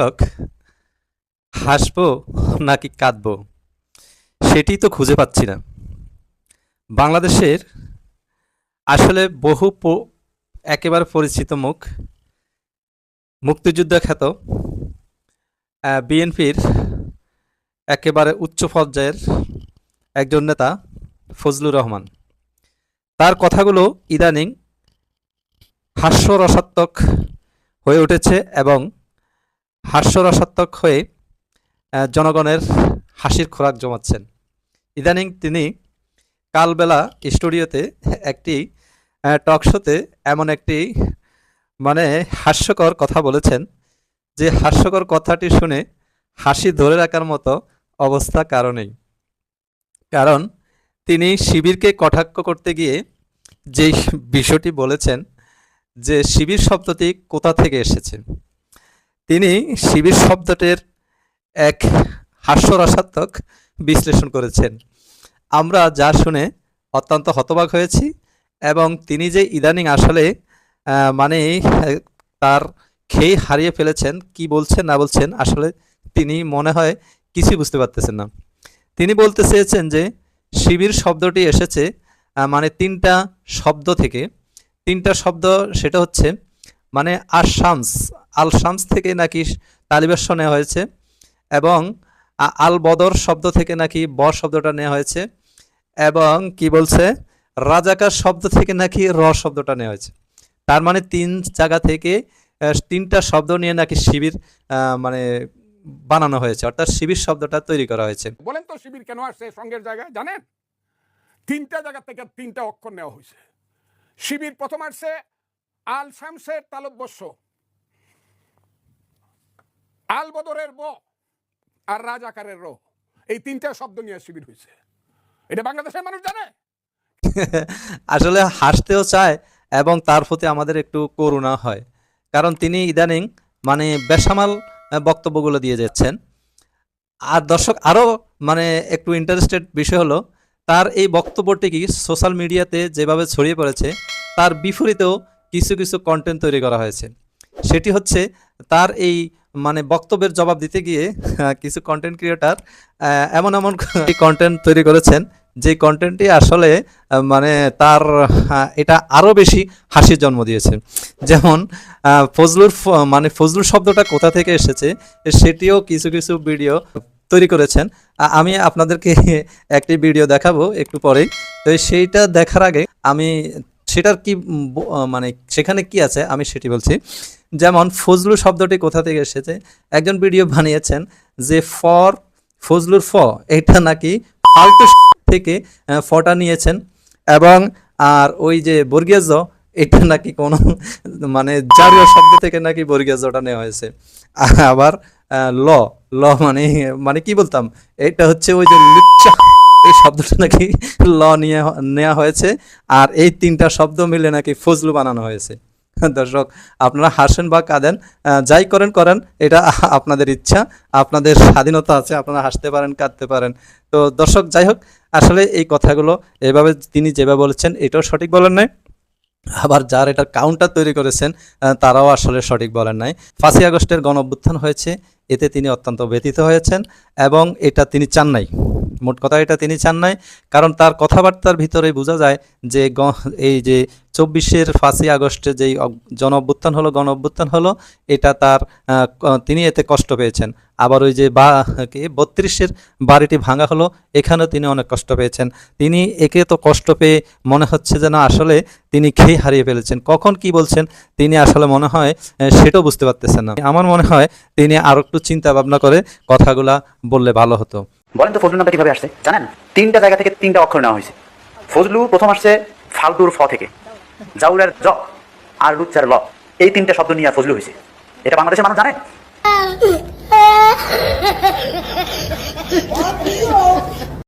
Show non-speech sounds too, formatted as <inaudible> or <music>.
দর্শক হাসবো নাকি কাঁদবো, সেটি তো খুঁজে পাচ্ছি না। বাংলাদেশের আসলে বহু একেবারে পরিচিত মুখ মুক্তিযুদ্ধ খ্যাত বিএনপির একেবারে উচ্চ পর্যায়ের একজন নেতা ফজলুর রহমান। তার কথাগুলো ইদানিং হাস্যরসাত্মক হয়ে উঠেছে এবং হাস্যরসাত্মক হয়ে জনগণের হাসির খোরাক জমাচ্ছেন। ইদানিং তিনি কালবেলা স্টুডিওতে একটি টক শোতে এমন একটি মানে হাস্যকর কথা বলেছেন, যে হাস্যকর কথাটি শুনে হাসি ধরে রাখার মতো অবস্থা কারণেই। কারণ তিনি শিবিরকে কটাক্ষ করতে গিয়ে যেই বিষয়টি বলেছেন, যে শিবির শব্দটি কোথা থেকে এসেছে? তিনি শিবির শব্দটির এক হাস্যরসাত্মক বিশ্লেষণ করেছেন। আমরা যা শুনে অত্যন্ত হতবাক হয়েছি এবং তিনি যে ইদানিং আসলে মানে তার খেয়ে হারিয়ে ফেলেছেন, কি বলছেন, না বলছেন, আসলে তিনি মনে হয় কিছুই বুঝতে পারতেছেন না। তিনি বলতে চেয়েছেন যে, শিবির শব্দটি এসেছে মানে তিনটা শব্দ থেকে। তিনটা শব্দ, সেটা হচ্ছে মানে আশামস আল শামস থেকে নাকি তালিবাস্য নেওয়া হয়েছে এবং আল বদর শব্দ থেকে নাকি ব শব্দটা নেওয়া হয়েছে এবং কি বলছে? রাজাকার শব্দ থেকে নাকি র শব্দটা নেওয়া হয়েছে। তার মানে তিন জায়গা থেকে তিনটা শব্দ নিয়ে নাকি শিবির মানে বানানো হয়েছে। অর্থাৎ শিবির শব্দটা তৈরি করা হয়েছে। বলেন তো শিবির কেন আসছে? সঙ্গের জায়গায় জানেন? তিনটা জায়গা থেকে তিনটা অক্ষর নেওয়া হয়েছে। শিবির প্রথম আসছে আল শামসের তালব্যস্য আল বদরের ব আর রাজাকারের র। এই তিনটা শব্দ নিয়ে শিবির হয়েছে এটা বাংলাদেশের মানুষ জানে? <laughs> আসলে হাসতেও চায় এবং তার প্রতি আমাদের একটু করুণা হয়। কারণ তিনি ইদানিং মানে বেসামাল বক্তব্যগুলো দিয়ে যাচ্ছেন। আর দর্শক, আরও মানে একটু ইন্টারেস্টেড বিষয় হলো, তার এই বক্তব্যটি কি সোশ্যাল মিডিয়াতে যেভাবে ছড়িয়ে পড়েছে, তার বিপরীতেও কিছু কিছু কন্টেন্ট তৈরি করা হয়েছে। সেটি হচ্ছে তার এই মানে বক্তব্যের জবাব দিতে গিয়ে কিছু কন্টেন্ট ক্রিয়েটার এমন এমন <laughs> কন্টেন্ট তৈরি করেছেন, যে কন্টেন্টটি আসলে মানে তার এটা আরও বেশি হাসির জন্ম দিয়েছে। যেমন ফজলুর মানে ফজলুর শব্দটা কোথা থেকে এসেছে, সেটিও কিছু কিছু ভিডিও তৈরি করেছেন। আমি আপনাদেরকে <laughs> একটি ভিডিও দেখাবো একটু পরেই। তো সেইটা দেখার আগে আমি, সেটার কি মানে সেখানে কি আছে, আমি সেটি বলছি। যেমন ফজলু শব্দটি কোথা থেকে এসেছে? একজন ভিডিও বানিয়েছেন যে ফর, ফজলুর ফ, এটা নাকি ফালতু থেকে ফটা নিয়েছেন এবং আর ওই যে বর্গীয় জ, এটা নাকি কোনো মানে জাতীয় শব্দ থেকে নাকি বর্গীয় জটা নেওয়া হয়েছে। আবার ল ল মানে মানে কি বলতাম? এটা হচ্ছে ওই যে লুচ্চা, এই শব্দটা নাকি ল নিয়ে নেওয়া হয়েছে আর এই তিনটা শব্দ মিলে নাকি ফজলু বানানো হয়েছে। দর্শক, আপনারা হাসেন বা কাঁদেন যাই করেন করেন, এটা আপনাদের ইচ্ছা, আপনাদের স্বাধীনতা আছে, আপনারা হাসতে পারেন, কাঁদতে পারেন। তো দর্শক, যাই হোক, আসলে এই কথাগুলো এভাবে তিনি যেভাবে বলেছেন, এটাও সঠিক বলেন নাই। আবার যার এটা কাউন্টার তৈরি করেছেন তারাও আসলে সঠিক বলেন নাই। পাঁচই আগস্টের গণ হয়েছে, এতে তিনি অত্যন্ত ব্যথিত হয়েছেন এবং এটা তিনি চান নাই। মোট কথা এটা তিনি চান নাই। কারণ তার কথাবার্তার ভিতরে বোঝা যায় যে এই যে চব্বিশের ফাঁসি আগস্টে যেই জন অভ্যুত্থান হলো গণ অভ্যুত্থান হলো, এটা তার তিনি এতে কষ্ট পেয়েছেন। আবার ওই যে বা বত্রিশের বাড়িটি ভাঙা হলো, এখানেও তিনি অনেক কষ্ট পেয়েছেন। তিনি একে তো কষ্ট পেয়ে মনে হচ্ছে যেন আসলে তিনি খেয়ে হারিয়ে ফেলেছেন। কখন কি বলছেন, তিনি আসলে মনে হয় সেটাও বুঝতে পারতেছেন না। আমার মনে হয় তিনি আরও একটু চিন্তা ভাবনা করে কথাগুলা বললে ভালো হতো। বলেন তো ফজলু নামটা কীভাবে আসছে? জানেন? তিনটা জায়গা থেকে তিনটা অক্ষর নেওয়া হয়েছে। ফজলু প্রথম আসছে ফালতুর ফ থেকে। জাউলের জ আর লুচ্চার ল। এই তিনটা শব্দ নিয়ে ফজলু হয়েছে। এটা বাংলাদেশের মানুষ জানে? <laughs> <laughs>